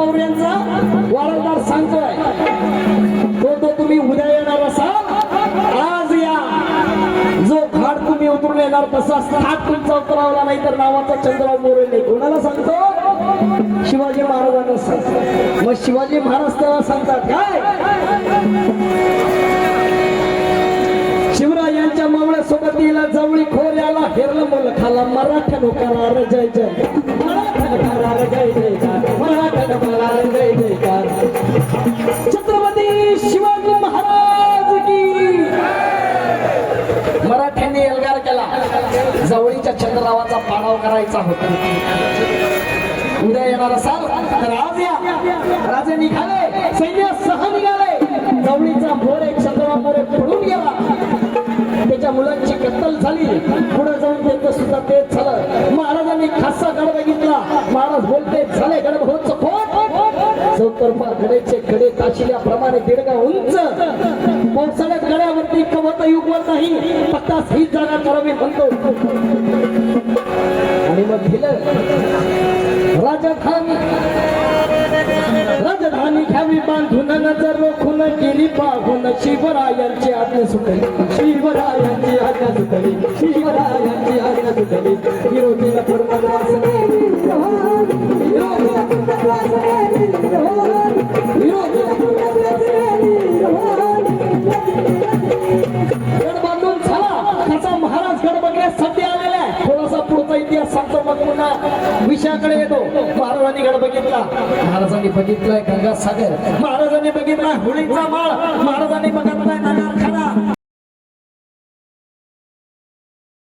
मौर्यांचा वारंवार सांगतोय. तो तो तुम्ही उद्या येणार असाल आज या. जो घाट तुम्ही उतरून येणार तसा घाट तुमचा उतरावला नाही तर नावाचा चंद्रराव मोरे नाही कोणाला सांगतो? शिवाजी महाराजांना सांगतो. मग शिवाजी महाराज तेव्हा सांगतात काय? शिवरायांच्या मावळ्या येला जवळी खोऱ्याला हेरलं बोल खाला मराठा करार जय जय. छत्रपती शिवाजी महाराज की मराठ्यांनी एल्गार केला. जवळीच्या चंद्ररावाचा पाडाव करायचा होता. उद्या येणार असाल तर आज या. राजे निघाले सैन्य सह निघाले. जवळीचा भोर एक चंद्रराव पडून गेला. त्याच्या मुलांची कत्तल झाली. पुढे जाऊन त्यांचं सुद्धा तेच झालं. महाराजांनी खासा गडबड बघितला महाराज बोलते झाले गड हो चौकोट चौतर्फा गडेचे कडे ताशिल्याप्रमाणे दीडगा उंच. पावसाळ्यात गड्यावरती कवत युगवत नाही. फक्त ही जागा करावी म्हणतो. आणि मग दिलं राजधानी. राजधानी घ्यावी बांधून नजर रोखून केली पाहून शिवरायांची आज्ञा सुटली. शिवरायांची आज्ञा सुटली. शिवरायांची आज्ञा सुटली. विरोधीला पुन्हा येतो. महाराजांनी गड बघितला. महाराजांनी बघितलाय गंगासागर. महाराजांनी बघितलाय होळीचा माळ महाराजांनी बघितलाय नगारखाना